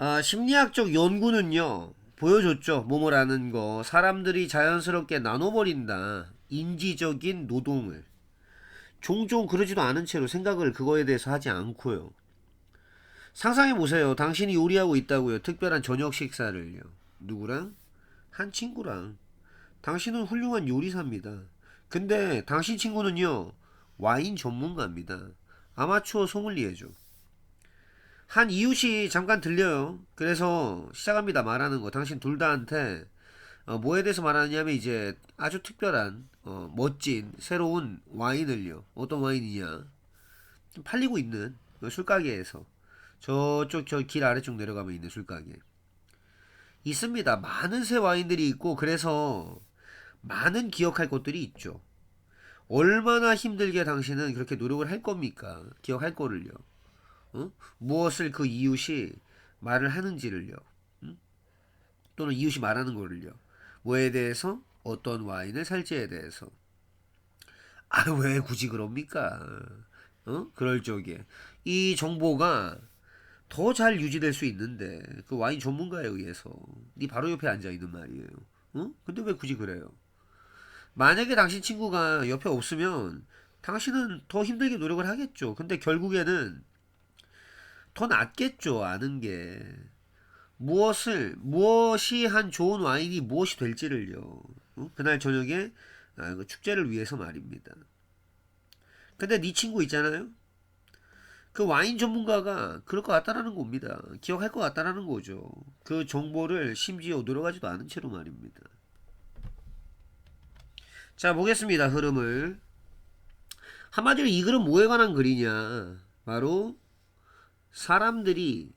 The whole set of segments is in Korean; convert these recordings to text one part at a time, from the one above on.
아, 심리학적 연구는요, 보여줬죠. 뭐뭐라는 거. 사람들이 자연스럽게 나눠버린다. 인지적인 노동을. 종종 그러지도 않은 채로 생각을 그거에 대해서 하지 않고요. 상상해 보세요. 당신이 요리하고 있다고요. 특별한 저녁 식사를요. 누구랑? 한 친구랑. 당신은 훌륭한 요리사입니다. 근데 당신 친구는요, 와인 전문가입니다. 아마추어 소믈리에죠. 한 이웃이 잠깐 들려요. 그래서 시작합니다. 말하는 거. 당신 둘 다한테 어, 뭐에 대해서 말하느냐면 이제 아주 특별한 어, 멋진 새로운 와인을요. 어떤 와인이냐? 좀 팔리고 있는 그 술가게에서 저쪽 저 길 아래쪽 내려가면 있는 술가게 있습니다. 많은 새 와인들이 있고 그래서 많은 기억할 것들이 있죠. 얼마나 힘들게 당신은 그렇게 노력을 할 겁니까? 기억할 거를요. 어? 무엇을 그 이웃이 말을 하는지를요. 음? 또는 이웃이 말하는 거를요. 뭐에 대해서 어떤 와인을 살지에 대해서. 아, 왜 굳이 그럽니까? 어? 그럴 적에 이 정보가 더 잘 유지될 수 있는데 그 와인 전문가에 의해서 네 바로 옆에 앉아 있는 말이에요. 어? 근데 왜 굳이 그래요? 만약에 당신 친구가 옆에 없으면 당신은 더 힘들게 노력을 하겠죠. 근데 결국에는 더 낫겠죠. 아는 게 무엇을 무엇이 한 좋은 와인이 무엇이 될지를요. 어? 그날 저녁에 아, 그 축제를 위해서 말입니다. 근데 네 친구 있잖아요. 그 와인 전문가가 그럴 것 같다라는 겁니다. 기억할 것 같다라는 거죠. 그 정보를 심지어 들어가지도 않은 채로 말입니다. 자 보겠습니다. 흐름을 한마디로 이 글은 뭐에 관한 글이냐? 바로 사람들이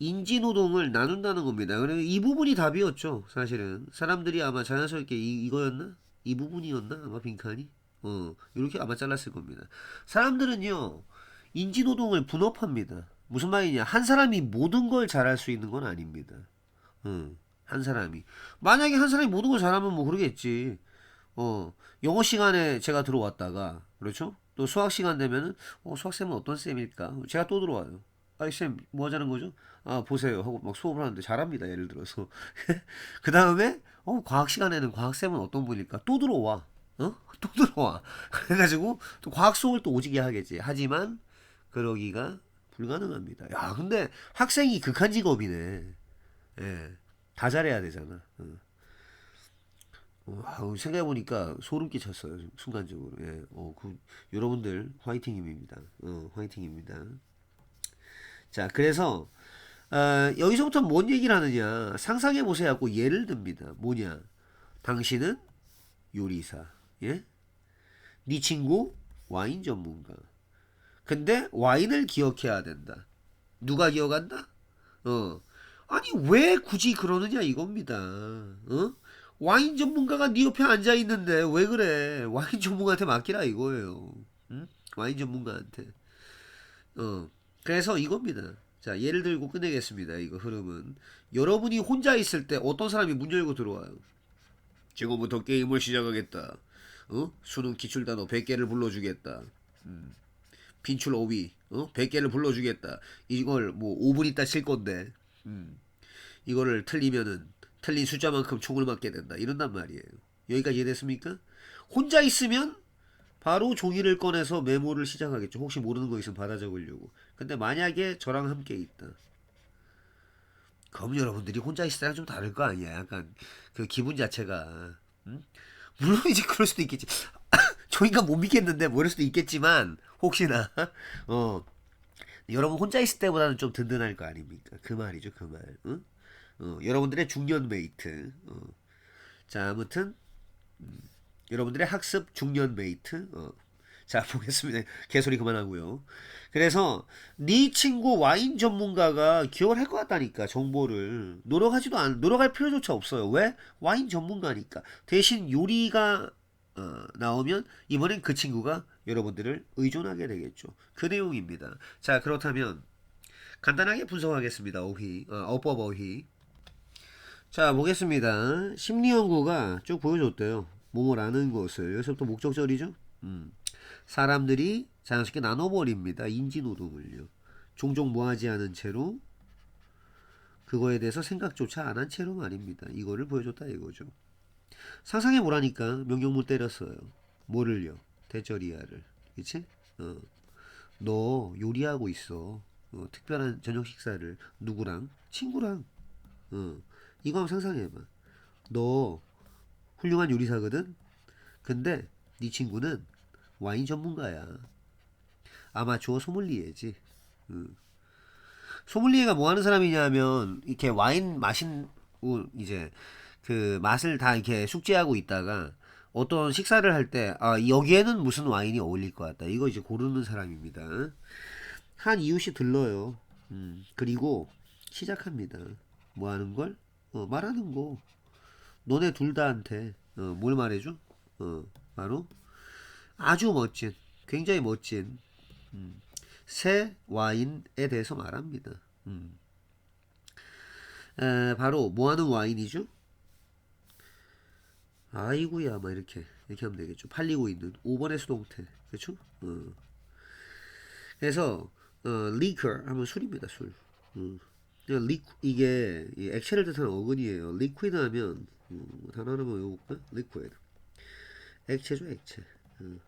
인지노동을 나눈다는 겁니다. 그래서 이 부분이 답이었죠. 사실은 사람들이 아마 자연스럽게 이, 이거였나? 이 부분이었나? 아마 빈칸이 어 이렇게 아마 잘랐을 겁니다. 사람들은요 인지노동을 분업합니다. 무슨 말이냐? 한 사람이 모든 걸 잘할 수 있는 건 아닙니다. 어, 한 사람이 만약에 한 사람이 모든 걸 잘하면 뭐 그러겠지. 어 영어 시간에 제가 들어왔다가 그렇죠? 또 수학 시간 되면은 어 수학 쌤은 어떤 쌤일까? 제가 또 들어와요. 아이 쌤 뭐 하자는 거죠? 아 보세요 하고 막 수업을 하는데 잘합니다 예를 들어서 그 다음에 어 과학 시간에는 과학 쌤은 어떤 분일까? 또 들어와 어? 또 들어와 그래가지고 또 과학 수업을 또 오지게 하겠지 하지만 그러기가 불가능합니다. 야 근데 학생이 극한 직업이네. 예, 다 잘해야 되잖아. 어. 어, 아우, 생각해 보니까 소름 끼쳤어요, 순간적으로. 예, 어, 그, 여러분들, 화이팅입니다. 어, 화이팅 입니다. 자, 그래서, 어, 여기서부터 뭔 얘기를 하느냐. 상상해 보세요 하고 예를 듭니다. 뭐냐. 당신은 요리사. 예? 네 친구 와인 전문가. 근데 와인을 기억해야 된다. 누가 기억한다? 어. 아니 왜 굳이 그러느냐 이겁니다. 어? 와인 전문가가 네 옆에 앉아 있는데 왜 그래? 와인 전문가한테 맡기라 이거예요. 응? 와인 전문가한테. 어. 그래서 이겁니다. 자, 예를 들고 끝내겠습니다. 이거 흐름은 여러분이 혼자 있을 때 어떤 사람이 문 열고 들어와요. 지금부터 게임을 시작하겠다. 어? 수능 기출 단어 100개를 불러주겠다. 음. 빈출 5위, 어? 100개를 불러주겠다. 이걸 뭐 5분 있다 칠 건데, 음. 이거를 틀리면은 틀린 숫자만큼 총을 맞게 된다. 이런단 말이에요. 여기까지 이해됐습니까? 혼자 있으면 바로 종이를 꺼내서 메모를 시작하겠죠. 혹시 모르는 거 있으면 받아 적으려고. 근데 만약에 저랑 함께 있다. 그럼 여러분들이 혼자 있을 때랑 좀 다를 거 아니야. 약간 그 기분 자체가. 음? 물론 이제 그럴 수도 있겠지. 저 인간 못 믿겠는데 뭐 이럴 수도 있겠지만 혹시나 어 여러분 혼자 있을 때보다는 좀 든든할 거 아닙니까? 그 말이죠, 그 말. 응? 어, 여러분들의 중년 메이트. 어. 자, 아무튼 음, 여러분들의 학습 중년 메이트. 어. 자, 보겠습니다. 개소리 그만하고요. 그래서 네 친구 와인 전문가가 기억을 할 것 같다니까 정보를 노력하지도 않 노력할 필요조차 없어요. 왜? 와인 전문가니까. 대신 요리가 어, 나오면 이번엔 그 친구가 여러분들을 의존하게 되겠죠. 그 내용입니다. 자, 그렇다면 간단하게 분석하겠습니다. 어휘, 어, 어법 어휘. 자, 보겠습니다. 심리 연구가 쭉 보여줬대요. 뭐뭐라는 것을 여기서부터 목적절이죠. 음. 사람들이 자연스럽게 나눠버립니다. 인지 노동을요. 종종 뭐하지 않은 채로 그거에 대해서 생각조차 안 한 채로 말입니다. 이거를 보여줬다 이거죠. 상상해 보라니까 명령문 때렸어요. 뭐를요? 대저리아를. 그치? 어. 너 요리하고 있어. 어, 특별한 저녁 식사를 누구랑? 친구랑. 어. 이거 한번 상상해봐. 너 훌륭한 요리사거든? 근데 네 친구는 와인 전문가야. 아마추어 소믈리에지. 응. 소믈리에가 뭐 하는 사람이냐면 이렇게 와인 마신 후 이제 그 맛을 다 이렇게 숙지하고 있다가 어떤 식사를 할 때 아, 여기에는 무슨 와인이 어울릴 것 같다. 이거 이제 고르는 사람입니다. 한 이웃이 들러요. 음, 그리고 시작합니다. 뭐 하는 걸? 어, 말하는 거. 너네 둘 다한테 어, 뭘 말해줘? 어, 바로 아주 멋진, 굉장히 멋진 음, 새 와인에 대해서 말합니다. 음. 에, 바로 뭐 하는 와인이죠? 아이구야, 막 이렇게 이렇게 하면 되겠죠. 팔리고 있는 5번의 수동태, 그렇죠? 어. 그래서 어, liquor 하면 술입니다, 술. 음. 리, 이게 이 액체를 뜻하는 어근이에요. liquid 하면 음, 단어 하나만 외워볼까? liquid. 액체죠, 액체. 음.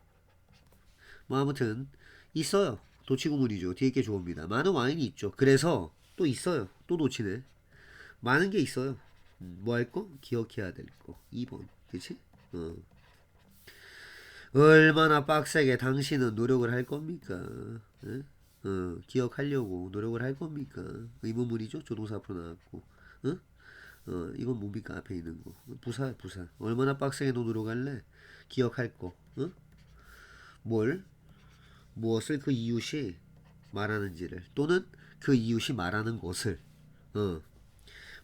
뭐 아무튼 있어요. 도치구문이죠. 뒤에 게 좋습니다. 많은 와인이 있죠. 그래서 또 있어요. 또 놓치네. 많은 게 있어요. 음, 뭐할 거? 기억해야 될 거. 2번. 그치? 어. 얼마나 빡세게 당신은 노력을 할 겁니까? 예? 어, 기억하려고 노력을 할 겁니까? 의문문이죠? 조동사 앞으로 나왔고. 어? 어, 이건 뭡니까? 앞에 있는 거. 부사, 부사. 얼마나 빡세게 너 노력할래? 기억할 거. 어? 뭘? 무엇을 그 이웃이 말하는지를 또는 그 이웃이 말하는 것을 어.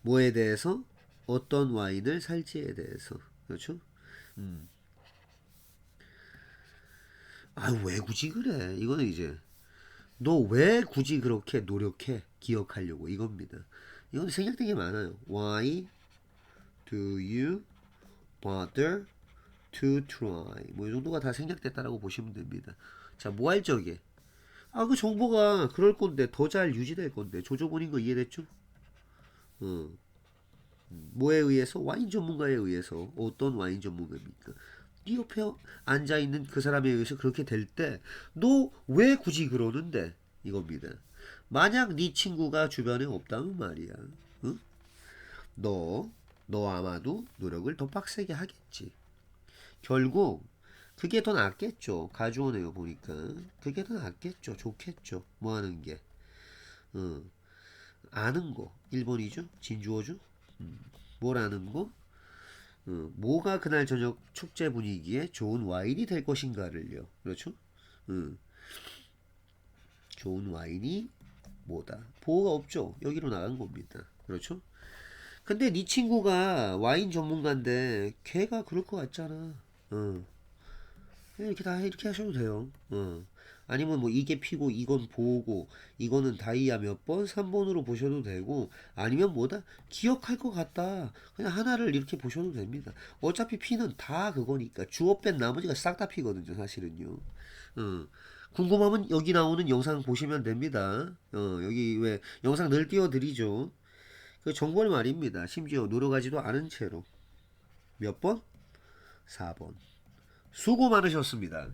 뭐에 대해서 어떤 와인을 살지에 대해서 그렇죠? 음. 아왜 굳이 그래? 이거는 이제 너 왜 굳이 그렇게 노력해 기억하려고 이겁니다. 이건 생략된 게 많아요. Why do you bother to try? 뭐 이 정도가 다 생략됐다라고 보시면 됩니다. 자, 모알적에 아, 그 정보가 그럴 건데 더 잘 유지될 건데 조조본인 거 이해됐죠? 어. 뭐에 의해서 와인 전문가에 의해서 어떤 와인 전문가입니까? 네 옆에 앉아 있는 그 사람에 의해서 그렇게 될 때 너 왜 굳이 그러는데 이겁니다. 만약 네 친구가 주변에 없다면 말이야. 응? 너, 너 아마도 노력을 더 빡세게 하겠지. 결국 그게 더 낫겠죠. 가져오네요 보니까 그게 더 낫겠죠. 좋겠죠. 뭐 하는 게. 어. 아는 거 1번이죠. 진주어죠. 음. 뭘 아는 거? 어, 뭐가 그날 저녁 축제 분위기에 좋은 와인이 될 것인가를요. 그렇죠? 음. 좋은 와인이 뭐다? 보호가 없죠. 여기로 나간 겁니다. 그렇죠? 근데 네 친구가 와인 전문가인데 걔가 그럴 것 같잖아. 어. 이렇게 다 이렇게 하셔도 돼요. 어. 아니면 뭐 이게 피고 이건 보고 이거는 다이아 몇 번? 3번으로 보셔도 되고 아니면 뭐다? 기억할 것 같다. 그냥 하나를 이렇게 보셔도 됩니다. 어차피 피는 다 그거니까 주어 뺀 나머지가 싹 다 피거든요 사실은요. 어. 궁금하면 여기 나오는 영상 보시면 됩니다. 어, 여기 왜 영상 늘 띄워드리죠. 그 정보를 말입니다. 심지어 노력하지도 않은 채로 몇 번? 4번. 수고 많으셨습니다.